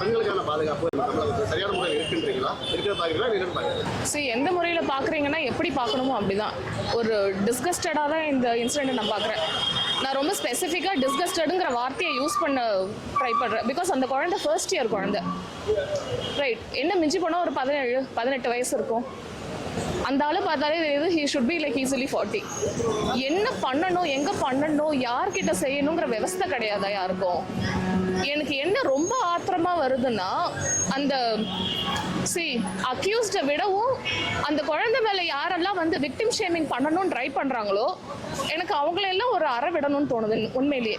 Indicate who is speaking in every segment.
Speaker 1: பெண்களுக்கான பாதுகாப்பு சரியான முறையில் இருக்குன்றீங்களா? இருக்கிற பாக்குறீங்களா
Speaker 2: சரி எந்த முறையில் பார்க்குறீங்கன்னா எப்படி பார்க்கணுமோ அப்படிதான். ஒரு டிஸ்கஸ்டடாக தான் இந்த இன்சிடென்ட்டை நான் பார்க்குறேன். நான் ரொம்ப ஸ்பெசிஃபிக்காக டிஸ்கஸ்டடுங்கிற வார்த்தையை யூஸ் பண்ண ட்ரை பண்ணுறேன் பிகாஸ் அந்த குழந்தை ஃபர்ஸ்ட் இயர் குழந்தை. ரைட் என்ன மிஞ்சி போனால் ஒரு பதினேழு பதினெட்டு வயசு இருக்கும். அந்த ஆளு பார்த்தாலே தெரியுது he should be like easily forty என்ன பண்ணணும் எங்கே பண்ணணும் யார்கிட்ட செய்யணுங்கிற விவஸ்தை கிடையாதா யாருக்கும்? எனக்கு என்ன ரொம்ப ஆத்திரமா வருதுன்னா அந்த சி அக்யூஸ்டை விடவும் அந்த குழந்தை மேலே யாரெல்லாம் வந்து விக்டிம் ஷேமிங் பண்ணணும்னு ட்ரை பண்ணுறாங்களோ எனக்கு அவங்களெல்லாம் ஒரு அற விடணும்னு தோணுது உண்மையிலேயே.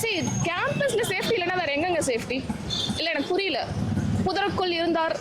Speaker 2: சி கேம்பஸ்ல சேஃப்டி இல்லைன்னா வேற எங்கெங்க சேஃப்டி இல்லை எனக்கு புரியல. புதருக்குள் இருந்தார்.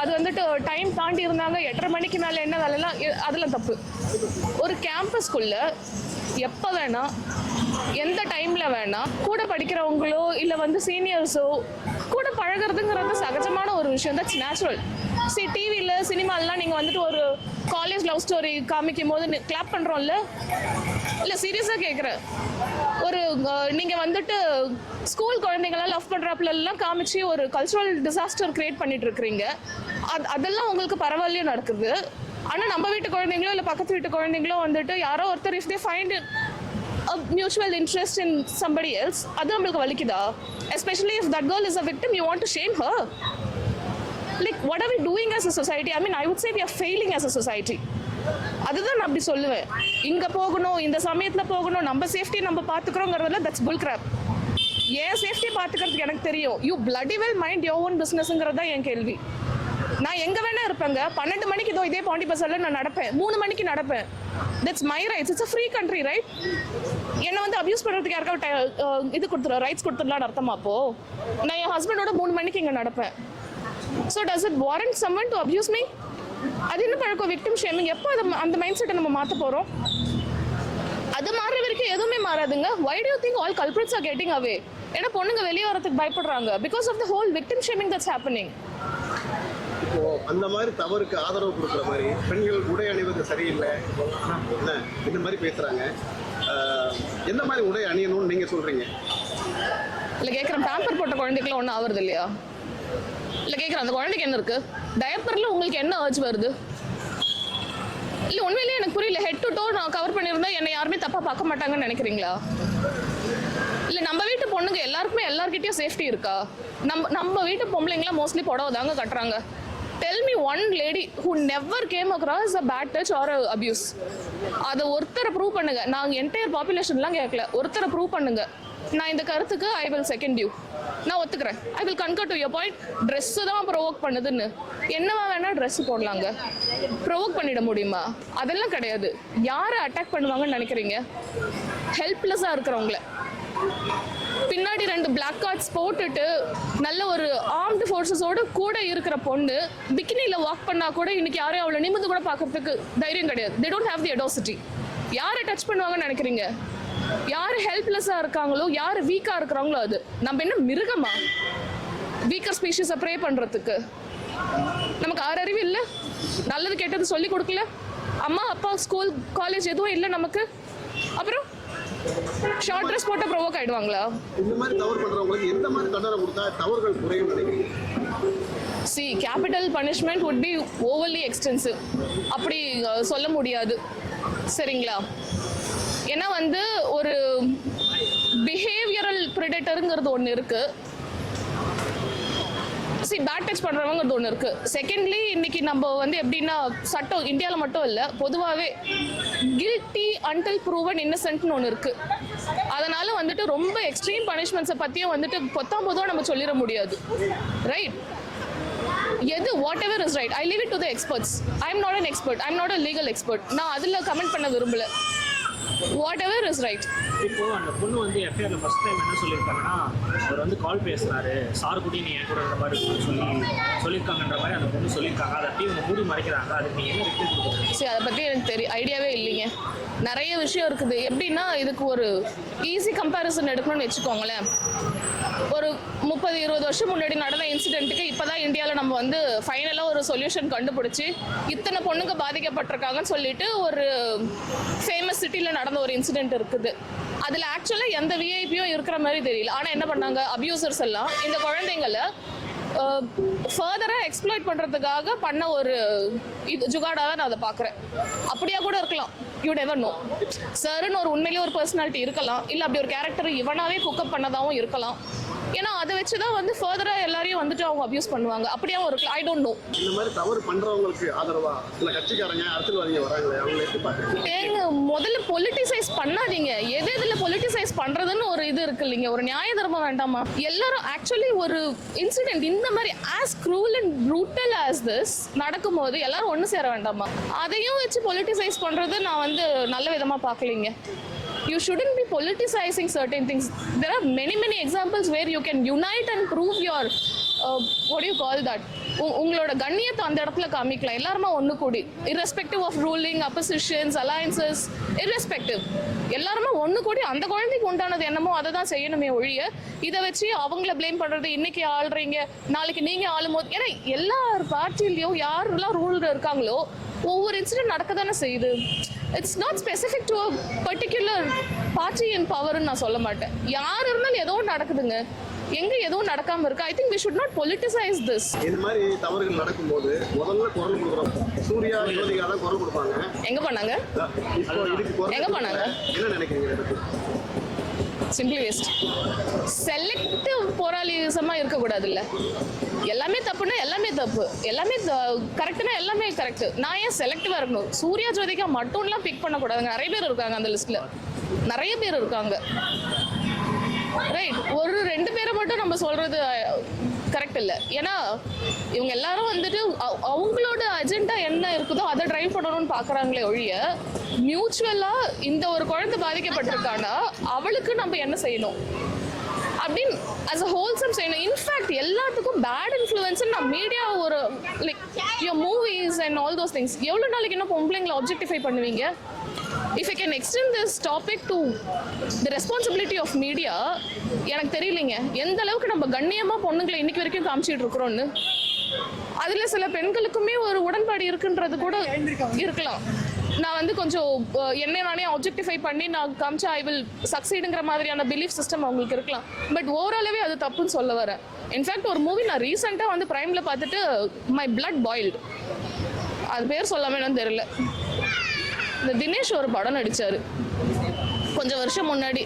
Speaker 2: அது வந்துட்டு டைம் தாண்டி இருந்தாங்க. எட்டரை மணிக்கு மேலே என்ன வேலைலாம் அதெல்லாம் தப்பு. ஒரு கேம்பஸ்குள்ள எப்போ வேணா எந்த டைமில் வேணா கூட படிக்கிறவங்களோ இல்லை வந்து சீனியர்ஸோ கூட பழகுறதுங்கிறது சகஜமான ஒரு விஷயம். தட்ஸ் நேச்சுரல் சரி டிவியில் சினிமாலலாம் நீங்கள் வந்துட்டு ஒரு காலேஜ் லவ் ஸ்டோரி காமிக்கும் போது கிளாப் பண்ணுறோம்ல இல்லை சீரியஸாக கேட்குறேன் ஒரு நீங்க வந்துட்டு ஸ்கூல் குழந்தைங்களாம் லவ் பண்ணுறாப்புலலாம் எல்லாம் காமிச்சு ஒரு கல்ச்சுரல் டிசாஸ்டர் கிரியேட் பண்ணிட்டு இருக்கிறீங்க அது அதெல்லாம் உங்களுக்கு பரவாயில்லையே நடக்குது? ஆனா நம்ம வீட்டு குழந்தைங்களோ இல்ல பக்கத்து வீட்டு குழந்தைங்களோ வந்துட்டு யாரோ ஒருத்தர் if they find mutual interest in somebody else அது நம்மளுக்கு வலிக்குதா? Especially if that girl is a victim you want to shame her like what are we doing as a society I mean I would say we are failing as a society அதுதான் நான் அப்படி சொல்லுவேன். இங்க போகணும் இந்த சமயத்துல போகணும் நம்ம சேஃப்டி நம்ம பாத்துக்கிறோங்கிறதுல தட்ஸ் புல் கிராப் என் சேஃப்டி பாத்துக்கிறதுக்கு எனக்கு தெரியும். You bloody well mind your own பிஸ்னஸ்ங்கிறது தான் என் கேள்வி. நான் எங்க வேணா இருப்பேங்க. பன்னெண்டு மணிக்கு இதோ இதே பாண்டி பஸ்ஸில் நான் நடப்பேன். மூணு மணிக்கு நடப்பேன். That's my rights it's a free country right என்னை வந்து அபியூஸ் பண்ணுறதுக்கு யாருக்காவது இது கொடுத்துரு ரைட்ஸ் கொடுத்துடலான்னு அர்த்தமா அப்போ? நான் என் ஹஸ்பண்டோட மூணு மணிக்கு இங்கே நடப்பேன். So does it warrant someone to abuse me அது என்ன பழக்கம்? விக்டிம் ஷேமிங் எப்போ அதை அந்த மைண்ட் செட்டை நம்ம மாற்ற போகிறோம் அது மாறுற வரைக்கும் எதுவுமே மாறாதுங்க. Why do think all culprits are getting away ஏன்னா பொண்ணுங்க வெளியே வரதுக்கு பயப்படுறாங்க. Because of the whole victim shaming that's happening
Speaker 1: அந்த மாதிரி தவறுக்கு ஆதரவு கொடுக்குற மாதிரி பெண்கள் உடை அணிவது சரியில்லை. என்ன? இந்த மாதிரி பேசுறாங்க. ஆஹ், எந்த மாதிரி உடை அணியணும்னு நீங்க சொல்றீங்க?
Speaker 2: இல்லை கேட்குறேன் பேம்பர் போட்ட குழந்தைக்குலாம் ஒன்றும் ஆகுறது இல்லையா இல்லை கேட்குறேன் அந்த குழந்தைக்கு என்ன இருக்கு? டயப்பரில் உங்களுக்கு என்ன அர்ஜ் வருது? இல்லை உண்மையிலேயே எனக்கு புரியல. ஹெட் டு டோ நான் கவர் பண்ணியிருந்தா என்னை யாருமே தப்பாக பார்க்க மாட்டாங்கன்னு நினைக்கிறீங்களா? இல்லை நம்ம வீட்டு பொண்ணுங்க எல்லாருக்குமே எல்லார்கிட்டயும் சேஃப்டி இருக்கா? நம்ம நம்ம வீட்டு பொம்பளைங்களாம் மோஸ்ட்லி புடவை தாங்க கட்டுறாங்க. Tell me one lady who never came across a bad touch or abuse அதை ஒருத்தரை ப்ரூவ் பண்ணுங்க. நாங்கள் என்டையர் பாப்புலேஷன்லாம் கேட்கல ஒருத்தரை ப்ரூவ் பண்ணுங்க. நான் இந்த கருத்துக்கு ஐ வில் செகண்ட் யூ நான் ஒத்துக்கிறேன். I will concur to your point dress தான் ப்ரொவோக் பண்ணுதுன்னு. என்னவா வேணால் ட்ரெஸ் போடலாங்க. ப்ரொவோக் பண்ணிட முடியுமா? அதெல்லாம் கிடையாது. யாரை அட்டாக் பண்ணுவாங்கன்னு நினைக்கிறீங்க? ஹெல்ப்லெஸ்ஸாக இருக்கிறவங்கள. பின்னாடி ரெண்டு பிளாக் கார்ட்ஸ் போட்டுட்டு நல்ல ஒரு ஆர்ம்டு ஃபோர்ஸஸோட கூட இருக்கிற பொண்ணு பிக்கினியில் வாக் பண்ணால் கூட இன்னைக்கு யாரையும் அவ்வளோ நிமிந்து கூட பார்க்கறதுக்கு தைரியம் கிடையாது. தே டோன்ட் ஹேவ் தி அடோசிட்டி யாரை டச் பண்ணுவாங்கன்னு நினைக்கிறீங்க? யார் ஹெல்ப்லெஸ்ஸாக இருக்காங்களோ யார் வீக்காக இருக்கிறாங்களோ அது. நம்ம என்ன மிருகமா? வீக்கர் ஸ்பீஷஸை ப்ரே பண்ணுறதுக்கு நமக்கு ஆறு அறிவு இல்லை? நல்லது கெட்டது சொல்லி கொடுக்கல? அம்மா அப்பா ஸ்கூல் காலேஜ் எதுவும் இல்லை நமக்கு? அப்புறம் ஷார்ட் ட்ரெஸ் போட்டு ப்ரொவோக் ஆயிடுவாங்களா?
Speaker 1: இந்த மாதிரி தவறு பண்றவங்களுக்கு எந்த மாதிரி தண்டனை கொடுத்தா தவறுகள் குறையும் நினைக்கிறீங்க?
Speaker 2: See capital punishment would be overly extensive அப்படி சொல்ல முடியாது. சரிங்களா? ஏன்னா வந்து ஒரு பிஹேவியரல் ப்ரிடேட்டருங்கிறது ஒன்று இருக்கு. சி பேட் டச் பண்ணுறவங்கிறது ஒன்று இருக்குது செகண்ட்லி இன்னைக்கு நம்ம வந்து எப்படின்னா சட்டம் இந்தியாவில் மட்டும் இல்லை பொதுவாகவே கில்ட்டி அன்டில் ப்ரூவன் இன்னசென்ட்னு ஒன்று இருக்குது அதனால் வந்துட்டு ரொம்ப எக்ஸ்ட்ரீம் பனிஷ்மெண்ட்ஸை பற்றியும் வந்துட்டு பொத்தாம் பொதுவாக நம்ம சொல்லிட முடியாது. ரைட் எது whatever is right I leave it to the experts I am not an expert I am not a legal expert நான் அதில் கமெண்ட் பண்ண விரும்பல. வாட் எவர் இஸ் ரைட்
Speaker 3: இப்போ அந்த பொண்ணு வந்து எஃப்ஐஆர்ல ஃபஸ்ட் டைம் என்ன சொல்லியிருக்காங்கன்னா அவர் வந்து கால் பேசுனாரு சார் கூட நீ என் கூட இருந்த மாதிரி சொல்லி சொல்லியிருக்காங்கன்ற மாதிரி அந்த பொண்ணு சொல்லியிருக்காங்க. அதை அப்படியே இவங்க மூடி மறைக்கிறாங்க. அதுக்கு நீ என்ன ரிப்ளை கொடுக்குறீங்க
Speaker 2: சரி அதை பற்றி எனக்கு தெரிய ஐடியாவே இல்லைங்க. நிறைய விஷயம் இருக்குது. எப்படின்னா இதுக்கு ஒரு ஈஸி கம்பேரிசன் எடுக்கணும்னு வச்சுக்கோங்களேன். ஒரு முப்பது இருபது வருஷம் முன்னாடி நடந்த இன்சிடென்ட்டுக்கு இப்போ தான் இந்தியாவில் நம்ம வந்து ஃபைனலாக ஒரு சொல்யூஷன் கண்டுபிடிச்சி இத்தனை பொண்ணுங்க பாதிக்கப்பட்டிருக்காங்கன்னு சொல்லிட்டு ஒரு ஃபேமஸ் சிட்டியில் நடந்த ஒரு இன்சிடென்ட் இருக்குது. அதில் ஆக்சுவலாக எந்த விஐபியும் இருக்கிற மாதிரி தெரியல. ஆனால் என்ன பண்ணாங்க? அப்யூசர்ஸ் எல்லாம் இந்த குழந்தைங்களை ஃபர்தராக எக்ஸ்ப்ளோய்ட் பண்ணுறதுக்காக பண்ண ஒரு இது ஜுகாடாக நான் அதை பார்க்குறேன். அப்படியா கூட இருக்கலாம். யூ நெவர் நோ சார்னு ஒரு உண்மையிலேயே ஒரு பர்சனாலிட்டி இருக்கலாம். இல்லை அப்படி ஒரு கேரக்டர் இவனாவே குக்கப் பண்ணதாகவும் இருக்கலாம். ஏன்னா அதை வச்சு தான் வந்து ஃபர்தராக எல்லாரையும் வந்துட்டு அவங்க அபியூஸ் பண்ணுவாங்க. அப்படியாவும் இருக்கலாம். ஐ டோன்ட் நோ
Speaker 1: இந்த மாதிரி தவறு பண்றவங்களுக்கு ஆதரவா? சில கட்சிக்காரங்க அரசியல்வாதிங்க வராங்களே அவங்களை எப்படி பாக்குறீங்க
Speaker 2: ஏங்க முதல்ல பொலிட்டிசைஸ் பண்ணாதீங்க. எது எதுல பொலிட்டிசைஸ் பண்றதுன்னு ஒரு இது இருக்கு இல்லைங்க. ஒரு நியாய தர்மம் வேண்டாமா? எல்லாரும் ஆக்சுவலி ஒரு இன்சிடென்ட் இந்த மாதிரி as cruel and brutal as this நடக்கும்போது எல்லாரும் ஒன்று சேர வேண்டாமா? அதையும் வச்சு பொலிட்டிசைஸ் பண்றது நான் வந்து நல்ல விதமா பார்க்கலீங்க. You shouldn't be politicizing certain things. There are many many examples where you can unite and prove your uh, what do you call that? உ- உங்களோட கண்ணியத்தை அந்த இடத்துல காமிக்கலாம். எல்லாருமா ஒன்று கூடி. Irrespective of ruling oppositions alliances irrespective. எல்லாருமே ஒன்று கூடி அந்த குழந்தைக்கு உண்டானது என்னமோ அதை தான் செய்யணுமே ஒழிய இதை வச்சு அவங்கள ப்ளேம் பண்ணுறது இன்னைக்கு ஆள்றீங்க நாளைக்கு நீங்கள் ஆளும் போது ஏன்னா எல்லா பார்ட்டிலையும் யாரெல்லாம் ரூல் இருக்காங்களோ ஒவ்வொரு இன்சிடென்ட் நடக்க தானே செய்யுது. It's not specific to a particular party in பவர்னு நான் சொல்ல மாட்டேன். யார் இருந்தாலும் ஏதோ நடக்குதுங்க. எங்க எதுவும் நடக்காம இருக்கு. I think we should not politicize this
Speaker 1: இந்த மாதிரி தவறுகள் நடக்கும்போது முதல்ல குரல் கொடுக்குறோம் சூர்யா குரல் கொடுப்பாங்க.
Speaker 2: எங்க பண்ணாங்க எங்க போனாங்க?
Speaker 1: என்ன நினைக்கிறீங்க இதை?
Speaker 2: Simply waste. செலக்டிவ் போராளிசமாக இருக்கக்கூடாதுல்ல. எல்லாமே தப்புன்னா எல்லாமே தப்பு. எல்லாமே கரெக்டுனா எல்லாமே கரெக்ட் நான் ஏன் செலக்டிவாக இருக்கணும்? சூர்யா ஜோதிகா மட்டும்லாம் பிக் பண்ணக்கூடாதுங்க. நிறைய பேர் இருக்காங்க அந்த லிஸ்ட்டில் நிறைய பேர் இருக்காங்க. ரைட் ஒரு ரெண்டு பேரை மட்டும் நம்ம சொல்கிறது கரெக்ட் இல்லை. ஏன்னா இவங்க எல்லாரும் வந்துட்டு அவங்களோட அஜெண்டா என்ன இருக்குதோ அதை ட்ரைவ் பண்ணணும்னு பார்க்குறாங்களே ஒழிய மியூச்சுவலாக இந்த ஒரு குழந்தை பாதிக்கப்பட்டிருக்கானா அவளுக்கு நம்ம என்ன செய்யணும்? அப்படின்னு அஸ் அ ஹோல்சம் செய்யணும். இன்ஃபேக்ட் எல்லாத்துக்கும் பேட் இன்ஃப்ளூயன்ஸ் நான் மீடியா ஒரு like movie and all those things எவ்வளோ நாளைக்கு இன்னும் பொம்பளைங்களை ஆப்ஜெக்டிஃபை பண்ணுவீங்க? If I can extend this topic to the responsibility of media எனக்கு தெரியலைங்க. எந்த அளவுக்கு நம்ம கண்ணியமாக பொண்ணுங்களை இன்னைக்கு வரைக்கும் காமிச்சிட்டு இருக்கிறோன்னு அதில் சில பெண்களுக்குமே ஒரு உடன்பாடு இருக்குன்றது கூட இருக்கலாம். நான் வந்து கொஞ்சம் என்ன என்னை நானே ஆப்ஜெக்டிஃபை பண்ணி நான் காமிச்சா ஐ வில் சக்சீடுங்கிற மாதிரியான பிலீஃப் சிஸ்டம் அவங்களுக்கு இருக்கலாம். பட் ஓரளவே அது தப்புன்னு சொல்ல வரேன். இன்ஃபேக்ட் ஒரு மூவி நான் ரீசெண்டாக வந்து ப்ரைமில் பார்த்துட்டு மை பிளட் பாயில்டு அது பேர் சொல்லாமல் என்னன்னு தெரியல. இந்த தினேஷ் ஒரு படம் நடித்தார் கொஞ்சம் வருஷம் முன்னாடி.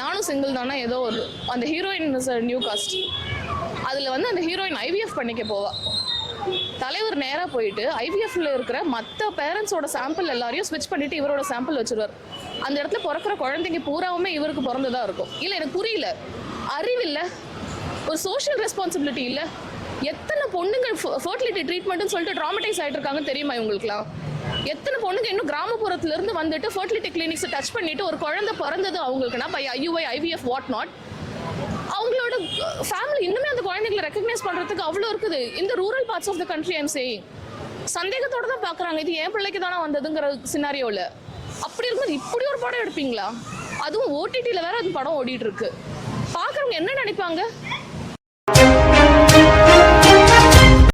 Speaker 2: நானும் சிங்கிள் தானே ஏதோ ஒரு அந்த ஹீரோயின் நியூ காஸ்ட் அதில் வந்து அந்த ஹீரோயின் ஐவிஎஃப் பண்ணிக்க போவா. தலைவர் நேராக போயிட்டு ஐவிஎஃப்ல இருக்கிற மற்ற பேரண்ட்ஸோட சாம்பிள் எல்லாரையும் ஸ்விட்ச் பண்ணிட்டு இவரோட சாம்பிள் வச்சிருவார். அந்த இடத்துல பிறக்கிற குழந்தைங்க பூராவுமே இவருக்கு பிறந்ததாக இருக்கும். இல்லை எனக்கு புரியல. அறிவில்லை. ஒரு சோஷியல் ரெஸ்பான்சிபிலிட்டி இல்லை. எத்தனை பொண்ணுங்க ஃபர்டிலிட்டி ட்ரீட்மெண்ட்னு சொல்லிட்டு ட்ராமடைஸ் ஆகிட்டு இருக்காங்கன்னு தெரியுமா இவங்களுக்குலாம் எத்தனை பொண்ணுங்க இன்னும் கிராமப்புறத்துலேருந்து வந்துட்டு ஃபர்டிலிட்டி கிளினிக்ஸை டச் பண்ணிட்டு ஒரு குழந்தை பிறந்தது அவங்களுக்குன்னா by IUI IVF what not அவங்களோட ஃபேமிலி இன்னுமே அந்த குழந்தைங்களை ரெக்கக்னைஸ் பண்ணுறதுக்கு அவ்வளோ இருக்குது. இந்த rural parts of the country I'm saying சந்தேகத்தோடு தான் பார்க்குறாங்க இது என் பிள்ளைக்கு தானே வந்ததுங்கிற சினாரியோவில் அப்படி இருக்கும்போது இப்படி ஒரு படம் எடுப்பீங்களா? அதுவும் ஓடிடியில் வேற அந்த படம் ஓடிட்டு இருக்கு. பார்க்குறவங்க என்ன நினைப்பாங்க?